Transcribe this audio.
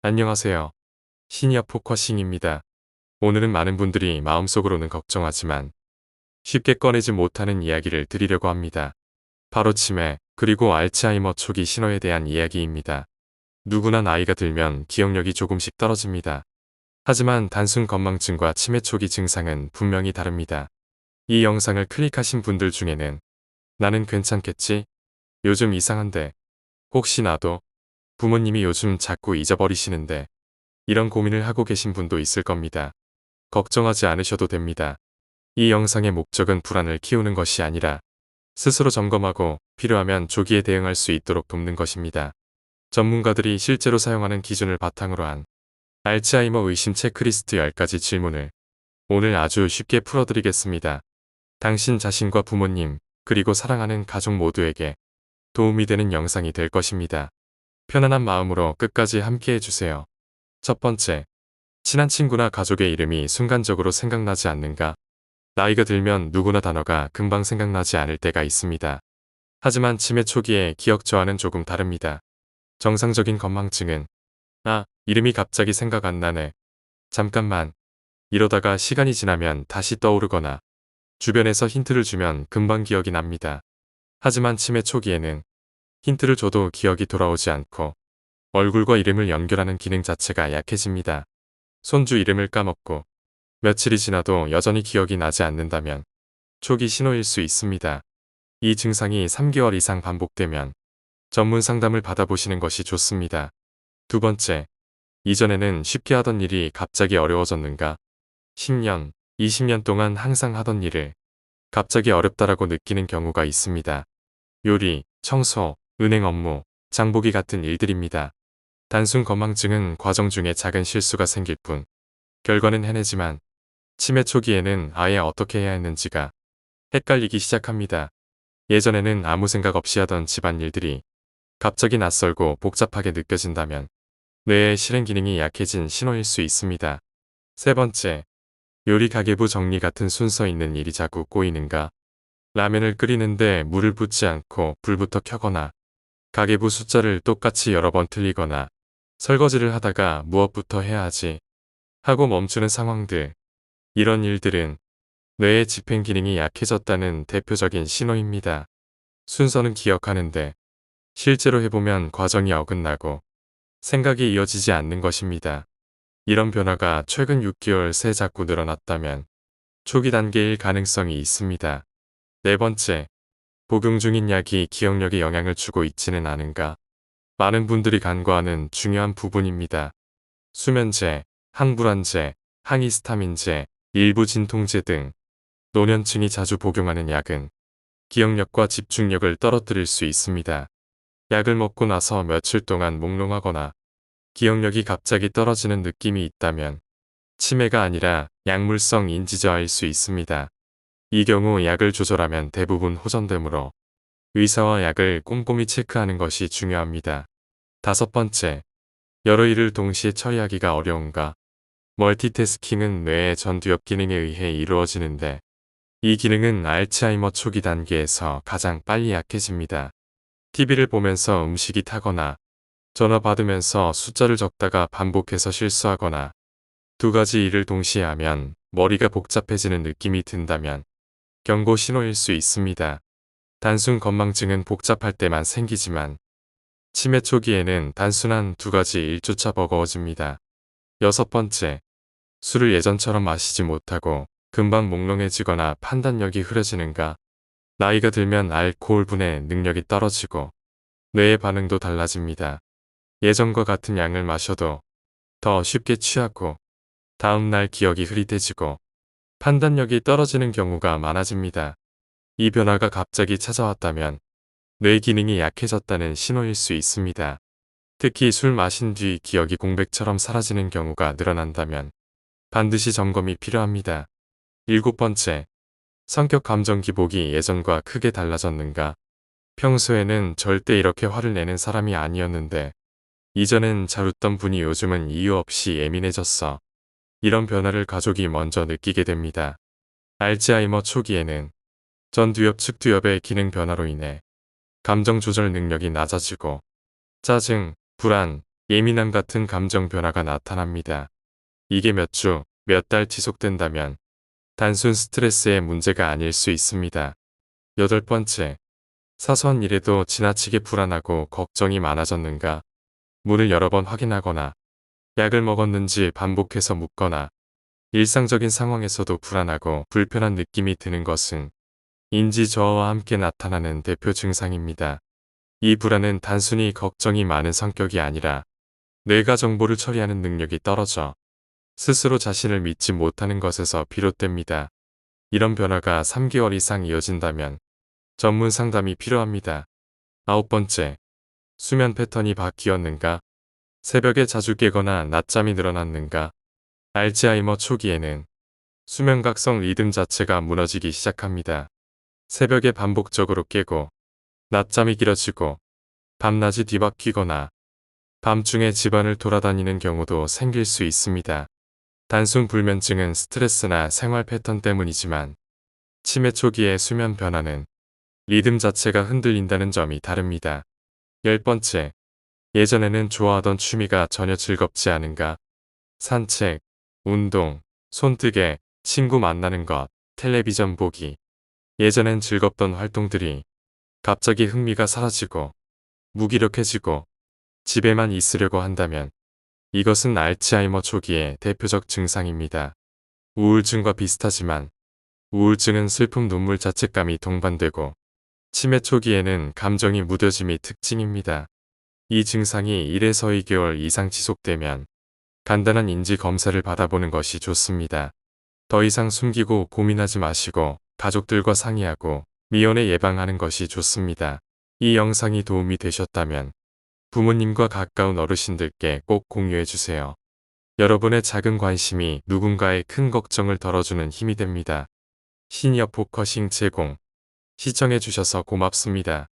안녕하세요. 시니어 포커싱입니다. 오늘은 많은 분들이 마음속으로는 걱정하지만 쉽게 꺼내지 못하는 이야기를 드리려고 합니다. 바로 치매, 그리고 알츠하이머 초기 신호에 대한 이야기입니다. 누구나 나이가 들면 기억력이 조금씩 떨어집니다. 하지만 단순 건망증과 치매 초기 증상은 분명히 다릅니다. 이 영상을 클릭하신 분들 중에는 나는 괜찮겠지? 요즘 이상한데 혹시 나도 부모님이 요즘 자꾸 잊어버리시는데 이런 고민을 하고 계신 분도 있을 겁니다. 걱정하지 않으셔도 됩니다. 이 영상의 목적은 불안을 키우는 것이 아니라 스스로 점검하고 필요하면 조기에 대응할 수 있도록 돕는 것입니다. 전문가들이 실제로 사용하는 기준을 바탕으로 한 알츠하이머 의심 체크리스트 10가지 질문을 오늘 아주 쉽게 풀어드리겠습니다. 당신 자신과 부모님, 그리고 사랑하는 가족 모두에게 도움이 되는 영상이 될 것입니다. 편안한 마음으로 끝까지 함께 해주세요. 첫 번째, 친한 친구나 가족의 이름이 순간적으로 생각나지 않는가? 나이가 들면 누구나 단어가 금방 생각나지 않을 때가 있습니다. 하지만 치매 초기에 기억 저하는 조금 다릅니다. 정상적인 건망증은 아, 이름이 갑자기 생각 안 나네. 잠깐만. 이러다가 시간이 지나면 다시 떠오르거나 주변에서 힌트를 주면 금방 기억이 납니다. 하지만 치매 초기에는 힌트를 줘도 기억이 돌아오지 않고 얼굴과 이름을 연결하는 기능 자체가 약해집니다. 손주 이름을 까먹고 며칠이 지나도 여전히 기억이 나지 않는다면 초기 신호일 수 있습니다. 이 증상이 3개월 이상 반복되면 전문 상담을 받아보시는 것이 좋습니다. 두 번째, 이전에는 쉽게 하던 일이 갑자기 어려워졌는가? 10년, 20년 동안 항상 하던 일을 갑자기 어렵다라고 느끼는 경우가 있습니다. 요리, 청소, 은행 업무, 장보기 같은 일들입니다. 단순 건망증은 과정 중에 작은 실수가 생길 뿐 결과는 해내지만 치매 초기에는 아예 어떻게 해야 했는지가 헷갈리기 시작합니다. 예전에는 아무 생각 없이 하던 집안 일들이 갑자기 낯설고 복잡하게 느껴진다면 뇌의 실행 기능이 약해진 신호일 수 있습니다. 세 번째, 요리 가계부 정리 같은 순서 있는 일이 자꾸 꼬이는가? 라면을 끓이는데 물을 붓지 않고 불부터 켜거나 가계부 숫자를 똑같이 여러 번 틀리거나 설거지를 하다가 무엇부터 해야 하지 하고 멈추는 상황들. 이런 일들은 뇌의 집행 기능이 약해졌다는 대표적인 신호입니다. 순서는 기억하는데 실제로 해보면 과정이 어긋나고 생각이 이어지지 않는 것입니다. 이런 변화가 최근 6개월 새 자꾸 늘어났다면 초기 단계일 가능성이 있습니다. 네 번째, 복용 중인 약이 기억력에 영향을 주고 있지는 않은가? 많은 분들이 간과하는 중요한 부분입니다. 수면제, 항불안제, 항히스타민제, 일부 진통제 등 노년층이 자주 복용하는 약은 기억력과 집중력을 떨어뜨릴 수 있습니다. 약을 먹고 나서 며칠 동안 몽롱하거나 기억력이 갑자기 떨어지는 느낌이 있다면 치매가 아니라 약물성 인지저하일 수 있습니다. 이 경우 약을 조절하면 대부분 호전되므로 의사와 약을 꼼꼼히 체크하는 것이 중요합니다. 다섯 번째, 여러 일을 동시에 처리하기가 어려운가? 멀티태스킹은 뇌의 전두엽 기능에 의해 이루어지는데 이 기능은 알츠하이머 초기 단계에서 가장 빨리 약해집니다. TV를 보면서 음식이 타거나 전화 받으면서 숫자를 적다가 반복해서 실수하거나 두 가지 일을 동시에 하면 머리가 복잡해지는 느낌이 든다면 경고 신호일 수 있습니다. 단순 건망증은 복잡할 때만 생기지만 치매 초기에는 단순한 두 가지 일조차 버거워집니다. 여섯 번째, 술을 예전처럼 마시지 못하고 금방 몽롱해지거나 판단력이 흐려지는가? 나이가 들면 알코올 분해 능력이 떨어지고 뇌의 반응도 달라집니다. 예전과 같은 양을 마셔도 더 쉽게 취하고 다음날 기억이 흐릿해지고 판단력이 떨어지는 경우가 많아집니다. 이 변화가 갑자기 찾아왔다면 뇌 기능이 약해졌다는 신호일 수 있습니다. 특히 술 마신 뒤 기억이 공백처럼 사라지는 경우가 늘어난다면 반드시 점검이 필요합니다. 일곱 번째, 성격 감정 기복이 예전과 크게 달라졌는가? 평소에는 절대 이렇게 화를 내는 사람이 아니었는데 이전엔 잘 웃던 분이 요즘은 이유 없이 예민해졌어. 이런 변화를 가족이 먼저 느끼게 됩니다. 알츠하이머 초기에는 전두엽 측두엽의 기능 변화로 인해 감정 조절 능력이 낮아지고 짜증, 불안, 예민함 같은 감정 변화가 나타납니다. 이게 몇 주, 몇 달 지속된다면 단순 스트레스의 문제가 아닐 수 있습니다. 여덟 번째, 사소한 일에도 지나치게 불안하고 걱정이 많아졌는가? 문을 여러 번 확인하거나 약을 먹었는지 반복해서 묻거나 일상적인 상황에서도 불안하고 불편한 느낌이 드는 것은 인지 저하와 함께 나타나는 대표 증상입니다. 이 불안은 단순히 걱정이 많은 성격이 아니라 뇌가 정보를 처리하는 능력이 떨어져 스스로 자신을 믿지 못하는 것에서 비롯됩니다. 이런 변화가 3개월 이상 이어진다면 전문 상담이 필요합니다. 아홉 번째, 수면 패턴이 바뀌었는가? 새벽에 자주 깨거나 낮잠이 늘어났는가? 알츠하이머 초기에는 수면각성 리듬 자체가 무너지기 시작합니다. 새벽에 반복적으로 깨고 낮잠이 길어지고 밤낮이 뒤바뀌거나 밤중에 집안을 돌아다니는 경우도 생길 수 있습니다. 단순 불면증은 스트레스나 생활 패턴 때문이지만 치매 초기의 수면 변화는 리듬 자체가 흔들린다는 점이 다릅니다. 열 번째, 예전에는 좋아하던 취미가 전혀 즐겁지 않은가? 산책, 운동, 손뜨개, 친구 만나는 것, 텔레비전 보기. 예전엔 즐겁던 활동들이 갑자기 흥미가 사라지고 무기력해지고 집에만 있으려고 한다면 이것은 알츠하이머 초기의 대표적 증상입니다. 우울증과 비슷하지만 우울증은 슬픔 눈물 자책감이 동반되고 치매 초기에는 감정이 무뎌짐이 특징입니다. 이 증상이 1에서 2개월 이상 지속되면 간단한 인지 검사를 받아보는 것이 좋습니다. 더 이상 숨기고 고민하지 마시고 가족들과 상의하고 미연에 예방하는 것이 좋습니다. 이 영상이 도움이 되셨다면 부모님과 가까운 어르신들께 꼭 공유해 주세요. 여러분의 작은 관심이 누군가의 큰 걱정을 덜어주는 힘이 됩니다. 시니어 포커싱 제공 시청해 주셔서 고맙습니다.